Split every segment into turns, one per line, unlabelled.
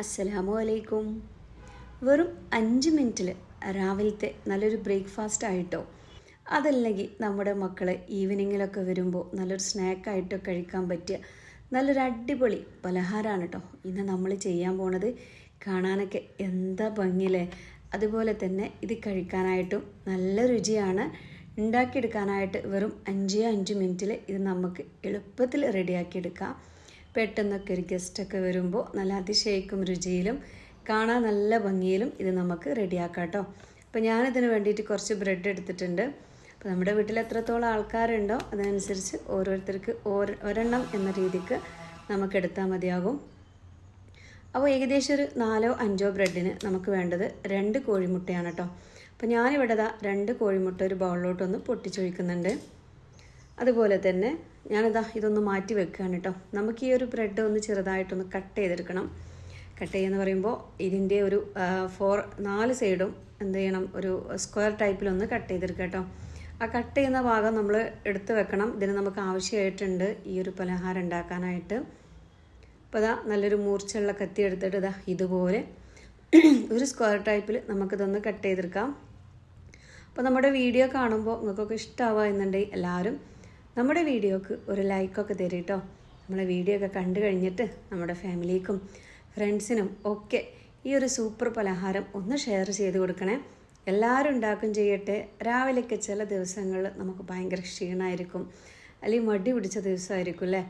അസ്സലാമു അലൈക്കും. വെറും അഞ്ച് മിനിറ്റിൽ രാവിലത്തെ നല്ലൊരു ബ്രേക്ക്ഫാസ്റ്റ് ആയിട്ടോ? അതല്ലെങ്കിൽ നമ്മുടെ മക്കൾ ഈവനിങ്ങിലൊക്കെ വരുമ്പോൾ നല്ലൊരു സ്നാക്കായിട്ടോ കഴിക്കാൻ പറ്റിയ നല്ലൊരു അടിപൊളി പലഹാരമാണ് കേട്ടോ ഇന്ന് നമ്മൾ ചെയ്യാൻ പോണത് കാണാനൊക്കെ എന്താ ഭംഗിയില്ലേ? അതുപോലെ തന്നെ ഇത് കഴിക്കാനായിട്ടും നല്ല രുചിയാണ്. ഉണ്ടാക്കിയെടുക്കാനായിട്ട് വെറും അഞ്ചേ അഞ്ച് മിനിറ്റിൽ ഇത് നമുക്ക് എളുപ്പത്തിൽ റെഡിയാക്കിയെടുക്കാം. പെട്ടെന്നൊക്കെ ഒരു ഗസ്റ്റൊക്കെ വരുമ്പോൾ നല്ല അതിശയിക്കും രുചിയിലും കാണാൻ നല്ല ഭംഗിയിലും ഇത് നമുക്ക് റെഡിയാക്കാം കേട്ടോ അപ്പോൾ ഞാനിതിന് വേണ്ടിയിട്ട് കുറച്ച് ബ്രെഡ് എടുത്തിട്ടുണ്ട്. അപ്പോൾ നമ്മുടെ വീട്ടിൽ എത്രത്തോളം ആൾക്കാരുണ്ടോ അതിനനുസരിച്ച് ഓരോരുത്തർക്ക് ഓരോ ഒരെണ്ണം എന്ന രീതിക്ക് നമുക്ക് എടുത്താൽ മതിയാകും. അപ്പോൾ ഏകദേശം ഒരു നാലോ അഞ്ചോ ബ്രെഡിന് നമുക്ക് വേണ്ടത് രണ്ട് കോഴിമുട്ടയാണ് കേട്ടോ. അപ്പോൾ ഞാനിവിടെ ദാ രണ്ട് കോഴിമുട്ട ഒരു ബൗളിലോട്ടൊന്ന് പൊട്ടിച്ചൊഴിക്കുന്നുണ്ട്. അതുപോലെ തന്നെ ഞാനിതാ ഇതൊന്ന് മാറ്റി വെക്കുകയാണ് കേട്ടോ നമുക്ക് ഈ ഒരു ബ്രെഡ് ഒന്ന് ചെറുതായിട്ടൊന്ന് കട്ട് ചെയ്തെടുക്കണം. കട്ട് ചെയ്യുന്ന പറയുമ്പോൾ ഇതിന്റെ ഒരു ഫോർ നാല് സൈഡും എന്ത് ചെയ്യണം? ഒരു സ്ക്വയർ ടൈപ്പിലൊന്ന് കട്ട് ചെയ്തെടുക്കുക കേട്ടോ ആ കട്ട് ചെയ്യുന്ന ഭാഗം നമ്മൾ എടുത്ത് വെക്കണം. ഇതിന് നമുക്ക് ആവശ്യമായിട്ടുണ്ട് ഈ ഒരു പലഹാരം ഉണ്ടാക്കാനായിട്ട്. അപ്പോൾ ഇതാ നല്ലൊരു മൂർച്ചയുള്ള കത്തി എടുത്തിട്ട് ഇതാ ഇതുപോലെ ഒരു സ്ക്വയർ ടൈപ്പിൽ നമുക്കിതൊന്ന് കട്ട് ചെയ്തെടുക്കാം. അപ്പോൾ നമ്മുടെ വീഡിയോ കാണുമ്പോൾ നിങ്ങൾക്കൊക്കെ ഇഷ്ടമാവുക എന്നുണ്ടെങ്കിൽ എല്ലാവരും നമ്മുടെ വീഡിയോക്ക് ഒരു ലൈക്കൊക്കെ തരും കേട്ടോ നമ്മളെ വീഡിയോ ഒക്കെ കണ്ടു കഴിഞ്ഞിട്ട് നമ്മുടെ ഫാമിലിക്കും ഫ്രണ്ട്സിനും ഒക്കെ ഈ ഒരു സൂപ്പർ പലഹാരം ഒന്ന് ഷെയർ ചെയ്ത് കൊടുക്കണേ. എല്ലാവരും ഉണ്ടാക്കും ചെയ്യട്ടെ. രാവിലെയൊക്കെ ചില ദിവസങ്ങളിൽ നമുക്ക് ഭയങ്കര ക്ഷീണമായിരിക്കും അല്ലെങ്കിൽ മടി പിടിച്ച ദിവസമായിരിക്കും അല്ലേ?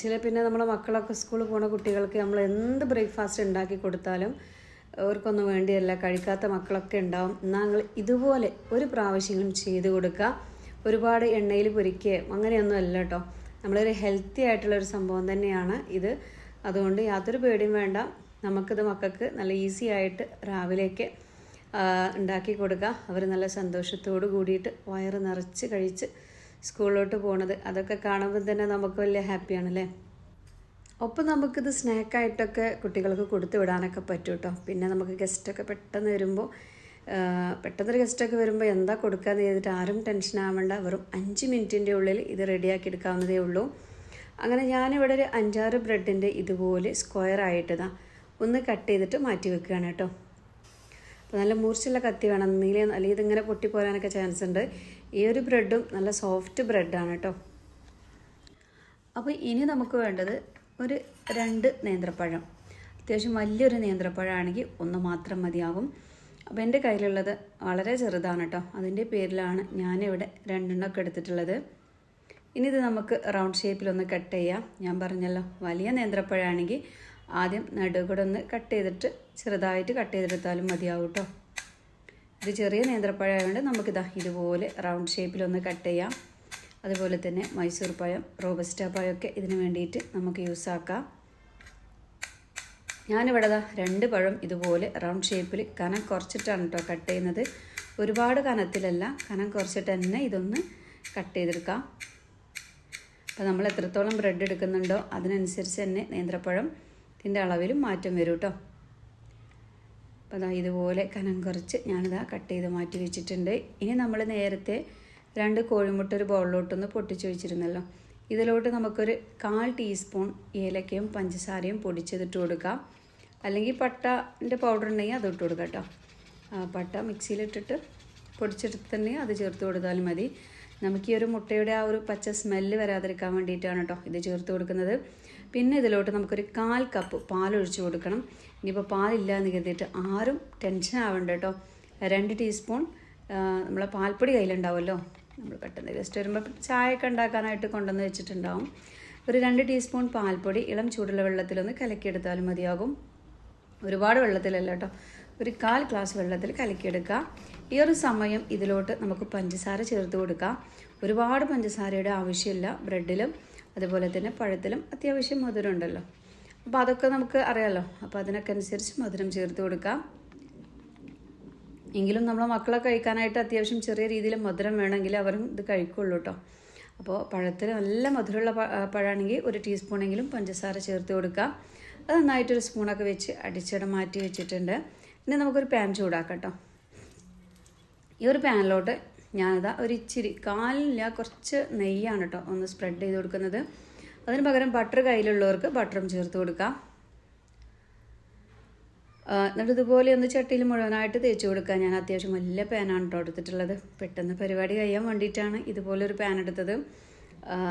ചില പിന്നെ നമ്മളെ മക്കളൊക്കെ സ്കൂളിൽ പോണ കുട്ടികൾക്ക് നമ്മൾ എന്ത് ബ്രേക്ക്ഫാസ്റ്റ് ഉണ്ടാക്കി കൊടുത്താലും അവർക്കൊന്നും വേണ്ടിയല്ല. കഴിക്കാത്ത മക്കളൊക്കെ ഉണ്ടാവും. എന്നാൽ ഇതുപോലെ ഒരു പ്രാവശ്യങ്ങളും ചെയ്ത് കൊടുക്കുക. ഒരുപാട് എണ്ണയിൽ പൊരിക്കുകയും അങ്ങനെയൊന്നും അല്ല കേട്ടോ. നമ്മളൊരു ഹെൽത്തി ആയിട്ടുള്ള ഒരു സംഭവം തന്നെയാണ് ഇത്. അതുകൊണ്ട് യാതൊരു പേടിയും വേണ്ട. നമുക്കിത് മക്കൾക്ക് നല്ല ഈസി ആയിട്ട് രാവിലേക്ക് ഉണ്ടാക്കി കൊടുക്കുക അവർ നല്ല സന്തോഷത്തോട് കൂടിയിട്ട് വയറ് നിറച്ച് കഴിച്ച് സ്കൂളിലോട്ട് പോണത്. അതൊക്കെ കാണുമ്പോൾ തന്നെ നമുക്ക് വലിയ ഹാപ്പിയാണല്ലേ ഒപ്പം നമുക്കിത് സ്നാക്കായിട്ടൊക്കെ കുട്ടികൾക്ക് കൊടുത്തു വിടാനൊക്കെ പറ്റും കേട്ടോ പിന്നെ നമുക്ക് ഗസ്റ്റൊക്കെ പെട്ടെന്ന് വരുമ്പോൾ പെട്ടെന്നൊരു ഗസ്റ്റൊക്കെ വരുമ്പോൾ എന്താ കൊടുക്കാന്ന് ചെയ്തിട്ട് ആരും ടെൻഷൻ ആവേണ്ട. വെറും അഞ്ച് മിനിറ്റിന്റെ ഉള്ളിൽ ഇത് റെഡിയാക്കി എടുക്കാവുന്നതേ ഉള്ളൂ. അങ്ങനെ ഞാനിവിടെ ഒരു അഞ്ചാറ് ബ്രെഡിന്റെ ഇതുപോലെ സ്ക്വയർ ആയിട്ട് ആയിട്ടതാ ഒന്ന് കട്ട് ചെയ്തിട്ട് മാറ്റി വെക്കുകയാണ് കേട്ടോ. അപ്പോൾ നല്ല മൂർച്ചയുള്ള കത്തി വേണം. നീല അല്ലെങ്കിൽ ഇതിങ്ങനെ പൊട്ടിപ്പോരാനൊക്കെ ചാൻസ് ഉണ്ട്. ഈ ഒരു ബ്രെഡും നല്ല സോഫ്റ്റ് ബ്രെഡാണ് കേട്ടോ. അപ്പോൾ ഇനി നമുക്ക് വേണ്ടത് ഒരു രണ്ട് നേന്ത്രപ്പഴം. അത്യാവശ്യം വലിയൊരു നേന്ത്രപ്പഴമാണെങ്കിൽ ഒന്ന് മാത്രം മതിയാകും. അപ്പോൾ എന്റെ കയ്യിലുള്ളത് വളരെ ചെറുതാണ് കേട്ടോ അതിന്റെ പേരിലാണ് ഞാനിവിടെ രണ്ടെണ്ണമൊക്കെ എടുത്തിട്ടുള്ളത്. ഇനി ഇത് നമുക്ക് റൗണ്ട് ഷേപ്പിലൊന്ന് കട്ട് ചെയ്യാം. ഞാൻ പറഞ്ഞല്ലോ വലിയ നേന്ത്രപ്പഴാണെങ്കിൽ ആദ്യം നടുകൂടെ ഒന്ന് കട്ട് ചെയ്തിട്ട് ചെറുതായിട്ട് കട്ട് ചെയ്തെടുത്താലും മതിയാവും കേട്ടോ ഇത് ചെറിയ നേന്ത്രപ്പഴമായതുകൊണ്ട് നമുക്കിതാ ഇതുപോലെ റൗണ്ട് ഷേപ്പിലൊന്ന് കട്ട് ചെയ്യാം. അതുപോലെ തന്നെ മൈസൂർ പഴം റോബസ്റ്റ പഴമൊക്കെ ഇതിന് വേണ്ടിയിട്ട് നമുക്ക് യൂസ് ആക്കാം. ഞാനിവിടെ ദാ രണ്ട് പഴം ഇതുപോലെ റൗണ്ട് ഷേപ്പിൽ കനം കുറച്ചിട്ടാണ് കേട്ടോ കട്ട് ചെയ്യുന്നത്. ഒരുപാട് കനത്തിലല്ല കനം കുറച്ചിട്ട് തന്നെ ഇതൊന്ന് കട്ട് ചെയ്തെടുക്കാം. അപ്പോൾ നമ്മൾ എത്രത്തോളം ബ്രെഡ് എടുക്കുന്നുണ്ടോ അതിനനുസരിച്ച് തന്നെ നേന്ത്രപ്പഴം ഇതിന്റെ അളവിലും മാറ്റം വരും കേട്ടോ അപ്പോൾ അതാ ഇതുപോലെ കനം കുറച്ച് ഞാനിതാ കട്ട് ചെയ്ത് മാറ്റി വെച്ചിട്ടുണ്ട്. ഇനി നമ്മൾ നേരത്തെ രണ്ട് കോഴിമുട്ട ഒരു ബൗളിലോട്ടൊന്ന് പൊട്ടിച്ച് വെച്ചിരുന്നല്ലോ. ഇതിലോട്ട് നമുക്കൊരു കാൽ ടീസ്പൂൺ ഏലക്കയും പഞ്ചസാരയും പൊടിച്ചതിട്ട് കൊടുക്കാം. അല്ലെങ്കിൽ പട്ടന്റെ പൗഡർ ഉണ്ടെങ്കിൽ അത് ഇട്ട് കൊടുക്കാം കേട്ടോ. പട്ട മിക്സിയിലിട്ടിട്ട് പൊടിച്ചെടുത്ത് തന്നെ അത് ചേർത്ത് കൊടുത്താലും മതി. നമുക്ക് ഈ ഒരു മുട്ടയുടെ ആ ഒരു പച്ച സ്മെല്ല് വരാതിരിക്കാൻ വേണ്ടിയിട്ടാണ് കേട്ടോ ഇത് ചേർത്ത് കൊടുക്കുന്നത്. പിന്നെ ഇതിലോട്ട് നമുക്കൊരു കാൽ കപ്പ് പാലൊഴിച്ച് കൊടുക്കണം. ഇനിയിപ്പോൾ പാലില്ല എന്ന് കരുതിയിട്ട് ആരും ടെൻഷൻ ആവണ്ട കേട്ടോ. രണ്ട് ടീസ്പൂൺ നമ്മളെ പാൽപ്പൊടി കയ്യിലുണ്ടാവുമല്ലോ. നമ്മൾ പെട്ടെന്ന് ഗസ്റ്റ് വരുമ്പോൾ ചായയൊക്കെ ഉണ്ടാക്കാനായിട്ട് കൊണ്ടുവന്ന് വെച്ചിട്ടുണ്ടാവും. ഒരു രണ്ട് ടീസ്പൂൺ പാൽപ്പൊടി ഇളം ചൂടുള്ള വെള്ളത്തിലൊന്ന് കലക്കിയെടുത്താലും മതിയാകും. ഒരുപാട് വെള്ളത്തിലല്ല കേട്ടോ. ഒരു കാൽ ഗ്ലാസ് വെള്ളത്തിൽ കലക്കിയെടുക്കുക. ഈ ഒരു സമയം ഇതിലോട്ട് നമുക്ക് പഞ്ചസാര ചേർത്ത് കൊടുക്കാം. ഒരുപാട് പഞ്ചസാരയുടെ ആവശ്യമില്ല. ബ്രെഡിലും അതുപോലെ തന്നെ പഴത്തിലും അത്യാവശ്യം മധുരം ഉണ്ടല്ലോ. അപ്പോൾ അതൊക്കെ നമുക്ക് അറിയാമല്ലോ അപ്പോൾ അതിനൊക്കെ അനുസരിച്ച് മധുരം ചേർത്ത് കൊടുക്കാം. എങ്കിലും നമ്മളെ മക്കളെ കഴിക്കാനായിട്ട് അത്യാവശ്യം ചെറിയ രീതിയിൽ മധുരം വേണമെങ്കിൽ അവരും ഇത് കഴിക്കുള്ളൂ കേട്ടോ. അപ്പോൾ പഴത്തിൽ നല്ല മധുരമുള്ള പഴമാണെങ്കിൽ ഒരു ടീസ്പൂണെങ്കിലും പഞ്ചസാര ചേർത്ത് കൊടുക്കാം. അത് നന്നായിട്ടൊരു സ്പൂണൊക്കെ വെച്ച് അടിച്ചിടം മാറ്റി വെച്ചിട്ടുണ്ട്. ഇനി നമുക്കൊരു പാൻ ചൂടാക്കാം കേട്ടോ ഈ ഒരു പാനിലോട്ട് ഞാനിതാ ഒരു ഇച്ചിരി കാലില്ല കുറച്ച് നെയ്യാണ് കേട്ടോ ഒന്ന് സ്പ്രെഡ് ചെയ്ത് കൊടുക്കുന്നത്. അതിന് പകരം ബട്ടർ കയ്യിലുള്ളവർക്ക് ബട്ടറും ചേർത്ത് കൊടുക്കാം. എന്നിട്ട് ഇതുപോലെ ഒന്ന് ചട്ടിയിൽ മുഴുവനായിട്ട് തേച്ച് കൊടുക്കുക ഞാൻ അത്യാവശ്യം വലിയ പാനാണ് കേട്ടോ എടുത്തിട്ടുള്ളത്. പെട്ടെന്ന് പരിപാടി കഴിയാൻ വേണ്ടിയിട്ടാണ് ഇതുപോലെ ഒരു പാൻ എടുത്തത്.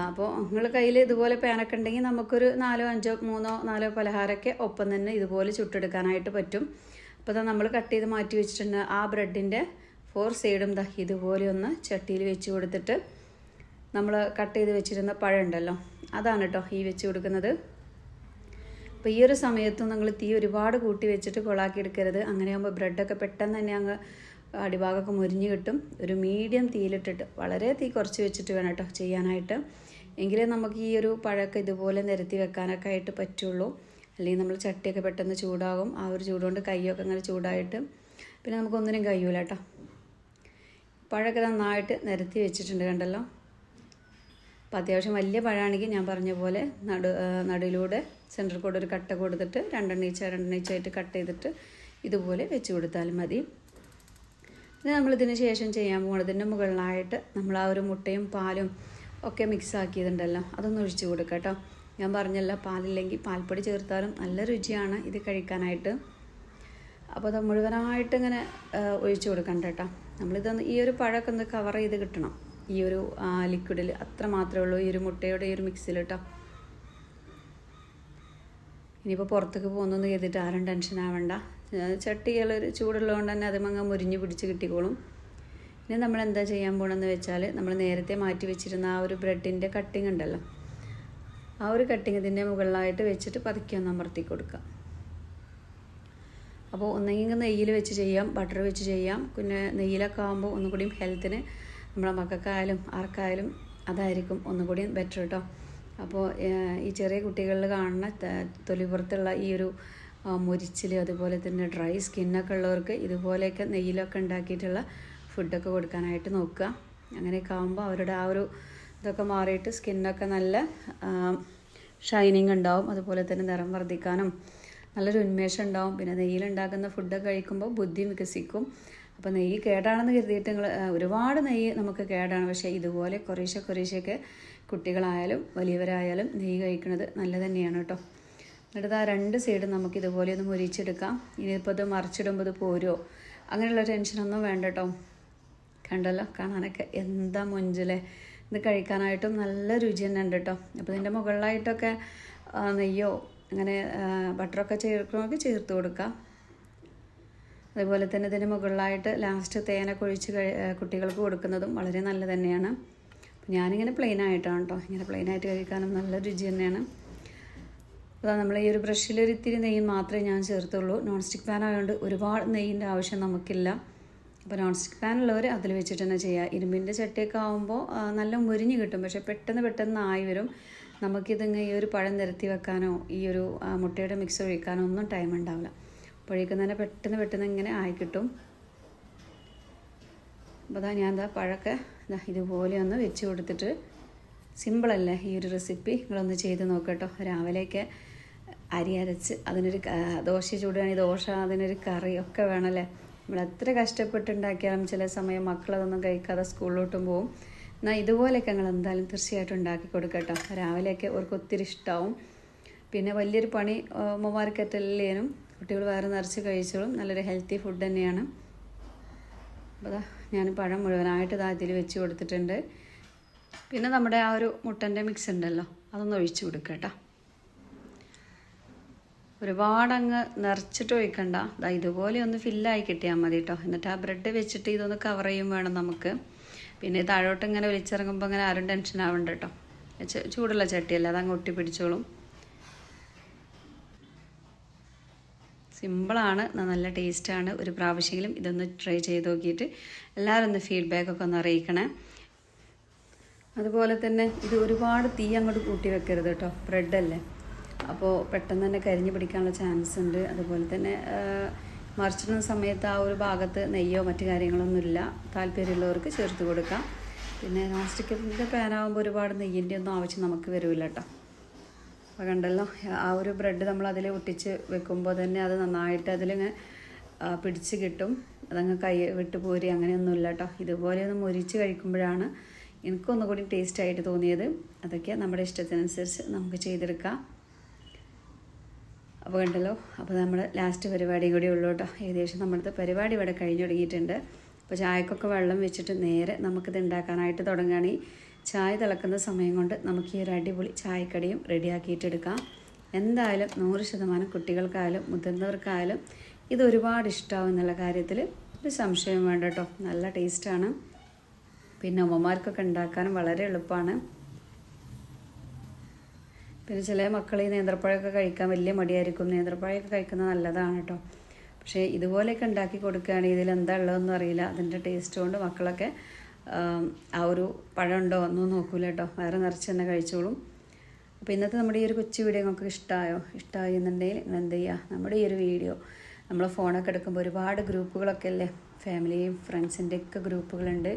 അപ്പോൾ നിങ്ങൾ കയ്യിൽ ഇതുപോലെ പാനൊക്കെ ഉണ്ടെങ്കിൽ നമുക്കൊരു നാലോ അഞ്ചോ മൂന്നോ നാലോ പലഹാരമൊക്കെ ഒപ്പം തന്നെ ഇതുപോലെ ചുട്ടെടുക്കാനായിട്ട് പറ്റും. അപ്പോൾ നമ്മൾ കട്ട് ചെയ്ത് മാറ്റി വെച്ചിട്ടുണ്ട് ആ ബ്രെഡിന്റെ ഫോർ സൈഡും ദാ ഇതുപോലെ ഒന്ന് ചട്ടിയിൽ വെച്ച് കൊടുത്തിട്ട് നമ്മൾ കട്ട് ചെയ്ത് വെച്ചിരുന്ന പഴം ഉണ്ടല്ലോ അതാണ് കേട്ടോ ഈ വെച്ച് കൊടുക്കുന്നത്. അപ്പോൾ ഈ ഒരു സമയത്തും നിങ്ങൾ തീ ഒരുപാട് കൂട്ടി വെച്ചിട്ട് കൊളാക്കി എടുക്കരുത്. അങ്ങനെയാകുമ്പോൾ ബ്രെഡൊക്കെ പെട്ടെന്ന് തന്നെ അങ്ങ് അടിഭാഗമൊക്കെ മുരിഞ്ഞ് കിട്ടും. ഒരു മീഡിയം തീയിലിട്ടിട്ട് വളരെ തീ കുറച്ച് വെച്ചിട്ട് വേണം കേട്ടോ ചെയ്യാനായിട്ട്. എങ്കിലേ നമുക്ക് ഈ ഒരു പഴമൊക്കെ ഇതുപോലെ നിരത്തി വെക്കാനൊക്കെ ആയിട്ട് പറ്റുള്ളൂ. അല്ലെങ്കിൽ നമ്മൾ ചട്ടിയൊക്കെ പെട്ടെന്ന് ചൂടാകും. ആ ഒരു ചൂടുകൊണ്ട് കൈയൊക്കെ അങ്ങനെ ചൂടായിട്ട് പിന്നെ നമുക്കൊന്നിനും കഴിയൂല കേട്ടോ. പഴമൊക്കെ നന്നായിട്ട് നിരത്തി വെച്ചിട്ടുണ്ട് കണ്ടല്ലോ. അപ്പോൾ അത്യാവശ്യം വലിയ പഴമാണെങ്കിൽ ഞാൻ പറഞ്ഞ പോലെ നടു നടുവിലൂടെ സെന്റർ കൂടെ ഒരു കട്ട കൊടുത്തിട്ട് രണ്ടെണ്ണീച്ച രണ്ടെണ്ണീച്ചായിട്ട് കട്ട് ചെയ്തിട്ട് ഇതുപോലെ വെച്ച് കൊടുത്താലും മതി. ഇത് നമ്മളിതിന് ശേഷം ചെയ്യാൻ പോകുന്നതിന്റെ മുകളിലായിട്ട് നമ്മൾ ആ ഒരു മുട്ടയും പാലും ഒക്കെ മിക്സ് ആക്കിയതുണ്ടല്ലോ. അതൊന്ന് ഒഴിച്ച് കൊടുക്കുക കേട്ടോ ഞാൻ പറഞ്ഞല്ലോ പാലില്ലെങ്കിൽ പാൽപ്പൊടി ചേർത്താലും നല്ല രുചിയാണ് ഇത് കഴിക്കാനായിട്ട്. അപ്പോൾ അത് മുഴുവനായിട്ട് ഇങ്ങനെ ഒഴിച്ചു കൊടുക്കണ്ട കേട്ടോ നമ്മളിതൊന്ന് ഈ ഒരു പഴമൊക്കെ ഒന്ന് കവർ ചെയ്ത് കിട്ടണം. ഈ ഒരു ലിക്വിഡിൽ അത്ര മാത്രമേ ഉള്ളൂ ഈ ഒരു മുട്ടയുടെ ഈ ഒരു മിക്സിൽ കേട്ടോ ഇനിയിപ്പോൾ പുറത്തേക്ക് പോകുന്നൊന്നും ചെയ്തിട്ട് ആരും ടെൻഷൻ ആവണ്ട. ചട്ടികളൊരു ചൂടുള്ളതുകൊണ്ട് തന്നെ അതുമങ്ങ് മുരിഞ്ഞ് പിടിച്ച് കിട്ടിക്കോളും. ഇനി നമ്മൾ എന്താ ചെയ്യാൻ പോകണമെന്ന് വെച്ചാൽ നമ്മൾ നേരത്തെ മാറ്റി വെച്ചിരുന്ന ആ ഒരു ബ്രെഡിന്റെ കട്ടിങ് ഉണ്ടല്ലോ. ആ ഒരു കട്ടിങ് ഇതിന്റെ മുകളിലായിട്ട് വെച്ചിട്ട് പതുക്കെ ഒന്ന് അമർത്തി കൊടുക്കുക. അപ്പോൾ ഒന്നെങ്കിൽ നെയ്യിൽ വെച്ച് ചെയ്യാം ബട്ടർ വെച്ച് ചെയ്യാം. പിന്നെ നെയ്യിലൊക്കെ ആകുമ്പോൾ ഒന്നും കൂടിയും ഹെൽത്തിന് നമ്മളെ മക്കൾക്കായാലും ആർക്കായാലും അതായിരിക്കും ഒന്നും കൂടിയും ബെറ്റർ കേട്ടോ. അപ്പോൾ ഈ ചെറിയ കുട്ടികളിൽ കാണുന്ന തൊലിപുറത്തുള്ള ഈ ഒരു മുരിച്ചിൽ അതുപോലെ തന്നെ ഡ്രൈ സ്കിന്നൊക്കെ ഉള്ളവർക്ക് ഇതുപോലെയൊക്കെ നെയ്യിലൊക്കെ ഉണ്ടാക്കിയിട്ടുള്ള ഫുഡൊക്കെ കൊടുക്കാനായിട്ട് നോക്കുക. അങ്ങനെയൊക്കെ ആകുമ്പോൾ അവരുടെ ആ ഒരു ഇതൊക്കെ മാറിയിട്ട് സ്കിന്നൊക്കെ നല്ല ഷൈനിങ് ഉണ്ടാവും. അതുപോലെ തന്നെ നിറം വർദ്ധിക്കാനും നല്ലൊരു ഉന്മേഷം ഉണ്ടാവും. പിന്നെ നെയ്യിലുണ്ടാക്കുന്ന ഫുഡൊക്കെ കഴിക്കുമ്പോൾ ബുദ്ധി വികസിക്കും. അപ്പോൾ നെയ്യ് കേടാണെന്ന് കരുതിയിട്ട് നിങ്ങൾ ഒരുപാട് നെയ്യ് നമുക്ക് കേടാണ്. പക്ഷേ ഇതുപോലെ കുറേശ്ശെ കുറേശ്ശെയൊക്കെ കുട്ടികളായാലും വലിയവരായാലും നെയ്യ് കഴിക്കുന്നത് നല്ല തന്നെയാണ് കേട്ടോ. എന്നിട്ട് ആ രണ്ട് സൈഡും നമുക്ക് ഇതുപോലെ ഒന്ന് മുരിച്ചെടുക്കാം. ഇനിയിപ്പോൾ ഇത് മറിച്ചിടുമ്പോൾ ഇത് പോരുമോ അങ്ങനെയുള്ള ടെൻഷനൊന്നും വേണ്ട കേട്ടോ കണ്ടല്ലോ? കാണാനൊക്കെ എന്താ മുഞ്ചിലെ? ഇത് കഴിക്കാനായിട്ടും നല്ല രുചി തന്നെ ഉണ്ട് കേട്ടോ അപ്പോൾ ഇതിന്റെ മുകളിലായിട്ടൊക്കെ നെയ്യോ അങ്ങനെ ബട്ടറൊക്കെ ചേർക്കണമെങ്കിൽ ചേർത്ത് കൊടുക്കാം. അതുപോലെ തന്നെ ഇതിന്റെ മുകളിലായിട്ട് ലാസ്റ്റ് തേനൊക്കെ ഒഴിച്ച് കുട്ടികൾക്ക് കൊടുക്കുന്നതും വളരെ നല്ലത് തന്നെയാണ്. ഞാനിങ്ങനെ പ്ലെയിൻ ആയിട്ടാണ് കേട്ടോ ഇങ്ങനെ പ്ലെയിൻ ആയിട്ട് കഴിക്കാനും നല്ല രുചി തന്നെയാണ്. അതാ നമ്മൾ ഈ ഒരു ബ്രഷിൽ ഒരു ഇത്തിരി നെയ്യ് മാത്രമേ ഞാൻ ചേർത്തുള്ളൂ. നോൺ സ്റ്റിക്ക് പാൻ ആയതുകൊണ്ട് ഒരുപാട് നെയ്യിന്റെ ആവശ്യം നമുക്കില്ല. അപ്പോൾ നോൺ സ്റ്റിക്ക് പാൻ ഉള്ളവർ അതിൽ വെച്ചിട്ട് തന്നെ ചെയ്യുക ഇരുമ്പിന്റെ ചട്ടിയൊക്കെ ആകുമ്പോൾ നല്ല മുരിഞ്ഞ് കിട്ടും. പക്ഷേ പെട്ടെന്ന് പെട്ടെന്ന് ആയി വരും. നമുക്കിതിങ്ങ് ഈ ഒരു പഴം നിരത്തി വെക്കാനോ ഈ ഒരു മുട്ടയുടെ മിക്സ് ഒഴിക്കാനോ ഒന്നും ടൈം ഉണ്ടാവില്ല. അപ്പോഴേക്കും തന്നെ പെട്ടെന്ന് പെട്ടെന്ന് ഇങ്ങനെ ആയി കിട്ടും. അപ്പോൾ അതാ ഞാൻ എന്താ പഴമൊക്കെ ദാ ഇതുപോലെ ഒന്ന് വെച്ച് കൊടുത്തിട്ട് സിമ്പിളല്ലേ ഈ ഒരു റെസിപ്പി നിങ്ങളൊന്ന് ചെയ്ത് നോക്കട്ടോ രാവിലെയൊക്കെ അരി അരച്ച് അതിനൊരു ദോശ ചൂടുകയാണെങ്കിൽ ദോശ അതിനൊരു കറി ഒക്കെ വേണമല്ലേ? നമ്മൾ എത്ര കഷ്ടപ്പെട്ടുണ്ടാക്കിയാലും ചില സമയം മക്കളതൊന്നും കഴിക്കാതെ സ്കൂളിലോട്ടും പോകും എന്നാൽ ഇതുപോലെയൊക്കെ ഞങ്ങൾ എന്തായാലും തീർച്ചയായിട്ടും ഉണ്ടാക്കി കൊടുക്കട്ടോ രാവിലെയൊക്കെ അവർക്ക് ഒത്തിരി ഇഷ്ടമാവും പിന്നെ വലിയൊരു പണി ഉമ്മമാർക്കറ്റല്ലേനും കുട്ടികൾ വേറെ നിറച്ച് കഴിച്ചോളും. നല്ലൊരു ഹെൽത്തി ഫുഡ് തന്നെയാണ്. അപ്പോൾ ഞാൻ പഴം മുഴുവനായിട്ട് ഇതാ വെച്ച് കൊടുത്തിട്ടുണ്ട്. പിന്നെ നമ്മുടെ ആ ഒരു മുട്ടന്റെ മിക്സ് ഉണ്ടല്ലോ അതൊന്ന് ഒഴിച്ചു കൊടുക്കുക കേട്ടോ ഒരുപാട് അങ്ങ് നിറച്ചിട്ട് ഒഴിക്കണ്ട. ദാ ഇതുപോലെ ഒന്ന് ഫില്ലായി കിട്ടിയാൽ മതി കേട്ടോ എന്നിട്ട് ആ ബ്രെഡ് വെച്ചിട്ട് ഇതൊന്ന് കവർ ചെയ്യും വേണം നമുക്ക്. പിന്നെ താഴോട്ട് ഇങ്ങനെ വലിച്ചിറങ്ങുമ്പോൾ അങ്ങനെ ആരും ടെൻഷൻ ആവണ്ട കേട്ടോ ചൂടുള്ള ചട്ടിയല്ല അതങ്ങ് ഒട്ടി പിടിച്ചോളും. സിമ്പിളാണ് നല്ല ടേസ്റ്റാണ് ഒരു പ്രാവശ്യമെങ്കിലും ഇതൊന്ന് ട്രൈ ചെയ്ത് നോക്കിയിട്ട് എല്ലാവരും ഒന്ന് ഫീഡ്ബാക്കൊക്കെ ഒന്ന് അറിയിക്കണേ. അതുപോലെ തന്നെ ഇത് ഒരുപാട് തീ അങ്ങോട്ട് കൂട്ടി വെക്കരുത് കേട്ടോ ബ്രെഡല്ലേ അപ്പോൾ പെട്ടെന്ന് തന്നെ കരിഞ്ഞു പിടിക്കാനുള്ള ചാൻസ് ഉണ്ട്. അതുപോലെ തന്നെ മറിച്ചിടുന്ന സമയത്ത് ആ ഒരു ഭാഗത്ത് നെയ്യോ മറ്റു കാര്യങ്ങളൊന്നുമില്ല. താല്പര്യമുള്ളവർക്ക് ചേർത്ത് കൊടുക്കാം. പിന്നെ നോൺ സ്റ്റിക്കിന്റെ പാനാകുമ്പോൾ ഒരുപാട് നെയ്യിന്റെ ഒന്നും ആവശ്യം നമുക്ക് വരില്ല കേട്ടോ അപ്പോൾ കണ്ടല്ലോ ആ ഒരു ബ്രെഡ് നമ്മൾ അതിൽ ഒട്ടിച്ച് വെക്കുമ്പോൾ തന്നെ അത് നന്നായിട്ട് അതിലിങ്ങ് ആ, പിടിച്ച് കിട്ടും. അതങ്ങ് കൈ വിട്ട് പോരി അങ്ങനെയൊന്നുമില്ല കേട്ടോ ഇതുപോലെ ഒന്ന് മുരിച്ച് കഴിക്കുമ്പോഴാണ് എനിക്കൊന്നുകൂടി ടേസ്റ്റ് ആയിട്ട് തോന്നിയത്. അതൊക്കെ നമ്മുടെ ഇഷ്ടത്തിനനുസരിച്ച് നമുക്ക് ചെയ്തെടുക്കാം. അപ്പോൾ കണ്ടല്ലോ അപ്പോൾ നമ്മൾ ലാസ്റ്റ് പരിപാടിയും കൂടി ഉള്ളൂ കേട്ടോ. ഏകദേശം നമ്മുടെ പരിപാടി ഇവിടെ കഴിഞ്ഞു തുടങ്ങിയിട്ടുണ്ട്. അപ്പോൾ ചായക്കൊക്കെ വെള്ളം വെച്ചിട്ട് നേരെ നമുക്കിത് ഉണ്ടാക്കാനായിട്ട് തുടങ്ങുകയാണ്. ചായ തിളക്കുന്ന സമയം കൊണ്ട് നമുക്ക് ഈ ഒരു അടിപൊളി ചായക്കടിയും റെഡിയാക്കിയിട്ടെടുക്കാം എന്തായാലും നൂറ് ശതമാനം കുട്ടികൾക്കായാലും മുതിർന്നവർക്കായാലും ഇത് ഒരുപാട് ഇഷ്ടമാവും എന്നുള്ള കാര്യത്തിൽ ഒരു സംശയം വേണ്ട കേട്ടോ. നല്ല ടേസ്റ്റാണ് പിന്നെ ഉമ്മമാർക്കൊക്കെ ഉണ്ടാക്കാനും വളരെ എളുപ്പമാണ്. പിന്നെ ചില മക്കൾ ഈ നേന്ത്രപ്പഴമൊക്കെ കഴിക്കാൻ വലിയ മടിയായിരിക്കും. നേന്ത്രപ്പഴമൊക്കെ കഴിക്കുന്നത് നല്ലതാണ് കേട്ടോ പക്ഷേ ഇതുപോലെയൊക്കെ ഉണ്ടാക്കി കൊടുക്കുകയാണെങ്കിൽ ഇതിൽ എന്താ ഉള്ളതെന്നും അറിയില്ല. അതിന്റെ ടേസ്റ്റ് കൊണ്ട് മക്കളൊക്കെ ആം, ഒരു പഴം ഉണ്ടോ ഒന്നും നോക്കൂല കേട്ടോ വേറെ നിറച്ച് തന്നെ കഴിച്ചോളും. അപ്പോൾ ഇന്നത്തെ നമ്മുടെ ഈ ഒരു കൊച്ചു വീഡിയോ നിങ്ങൾക്ക് ഇഷ്ടമായോ ഇഷ്ടമായി എന്നുണ്ടെങ്കിൽ നിങ്ങൾ എന്ത് ചെയ്യുക? നമ്മുടെ ഈ ഒരു വീഡിയോ നമ്മൾ ഫോണൊക്കെ എടുക്കുമ്പോൾ ഒരുപാട് ഗ്രൂപ്പുകളൊക്കെ അല്ലേ? ഫാമിലിയും ഫ്രണ്ട്സിന്റെ ഒക്കെ ഗ്രൂപ്പുകളുണ്ട്.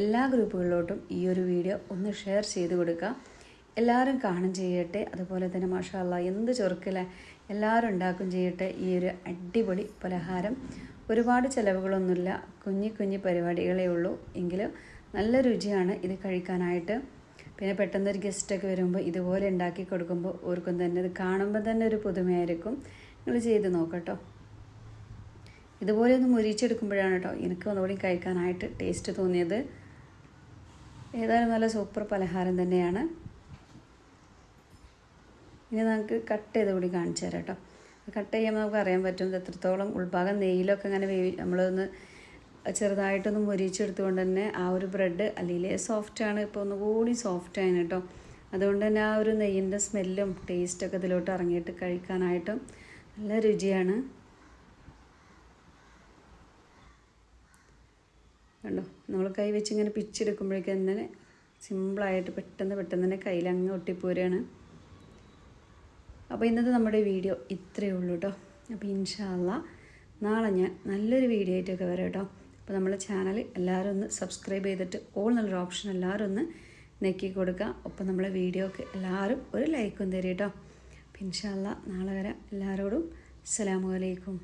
എല്ലാ ഗ്രൂപ്പുകളിലോട്ടും ഈ ഒരു വീഡിയോ ഒന്ന് ഷെയർ ചെയ്ത് കൊടുക്കുക. എല്ലാവരും കാണും ചെയ്യട്ടെ. അതുപോലെ തന്നെ മാഷാല്ല എന്ത് ചെറുക്കില്ല എല്ലാവരും ഉണ്ടാക്കും ചെയ്യട്ടെ. ഈ ഒരു അടിപൊളി പലഹാരം. ഒരുപാട് ചിലവുകളൊന്നുമില്ല. കുഞ്ഞി കുഞ്ഞി പരിപാടികളേ ഉള്ളൂ. എങ്കിലും നല്ല രുചിയാണ് ഇത് കഴിക്കാനായിട്ട്. പിന്നെ പെട്ടെന്ന് ഒരു ഗസ്റ്റൊക്കെ വരുമ്പോൾ ഇതുപോലെ ഉണ്ടാക്കി കൊടുക്കുമ്പോൾ ഓർക്കും തന്നെ ഇത് കാണുമ്പോൾ തന്നെ ഒരു പുതുമയായിരിക്കും. നിങ്ങൾ ചെയ്ത് നോക്കട്ടോ. ഇതുപോലെ ഒന്ന് മുരിച്ചെടുക്കുമ്പോഴാണ് കേട്ടോ എനിക്ക് ഒന്നുകൂടി കഴിക്കാനായിട്ട് ടേസ്റ്റ് തോന്നിയത്. ഏതായാലും നല്ല സൂപ്പർ പലഹാരം തന്നെയാണ്. ഇനി നമുക്ക് കട്ട് ചെയ്ത് കൂടി കാണിച്ചു തരാം കേട്ടോ കട്ട് ചെയ്യുമ്പോൾ നമുക്ക് അറിയാൻ പറ്റും എത്രത്തോളം ഉൾഭാഗം നെയ്യിലൊക്കെ ഇങ്ങനെ വേവി നമ്മളൊന്ന് ചെറുതായിട്ടൊന്ന് മുരിച്ചെടുത്തുകൊണ്ട് തന്നെ ആ ഒരു ബ്രെഡ് അല്ലെങ്കിൽ സോഫ്റ്റാണ് ഇപ്പോൾ ഒന്നുകൂടി സോഫ്റ്റ് ആയിന് കേട്ടോ അതുകൊണ്ട് തന്നെ ആ ഒരു നെയ്യിന്റെ സ്മെല്ലും ടേസ്റ്റൊക്കെ ഇതിലോട്ട് ഇറങ്ങിയിട്ട് കഴിക്കാനായിട്ടും നല്ല രുചിയാണ്. കണ്ടോ? നമ്മൾ കൈ വെച്ച് ഇങ്ങനെ പിച്ചെടുക്കുമ്പോഴേക്കും തന്നെ സിമ്പിളായിട്ട് പെട്ടെന്ന് പെട്ടെന്ന് തന്നെ കയ്യിലങ്ങ് ഒട്ടിപ്പോരുകയാണ് അപ്പോൾ ഇന്നത്തെ നമ്മുടെ വീഡിയോ ഇത്രയേ ഉള്ളൂ കേട്ടോ അപ്പോൾ ഇൻഷാല്ല നാളെ ഞാൻ നല്ലൊരു വീഡിയോ ആയിട്ടൊക്കെ വരാം കേട്ടോ അപ്പോൾ നമ്മുടെ ചാനൽ എല്ലാവരും ഒന്ന് സബ്സ്ക്രൈബ് ചെയ്തിട്ട് ഓൾ നല്ലൊരു ഓപ്ഷൻ എല്ലാവരും ഒന്ന് നെക്കി കൊടുക്കുക ഒപ്പം നമ്മളെ വീഡിയോക്ക് എല്ലാവരും ഒരു ലൈക്കും തരും കേട്ടോ അപ്പോൾ ഇൻഷാല്ല നാളെ വരാം. എല്ലാവരോടും അസ്സലാമു അലൈക്കും.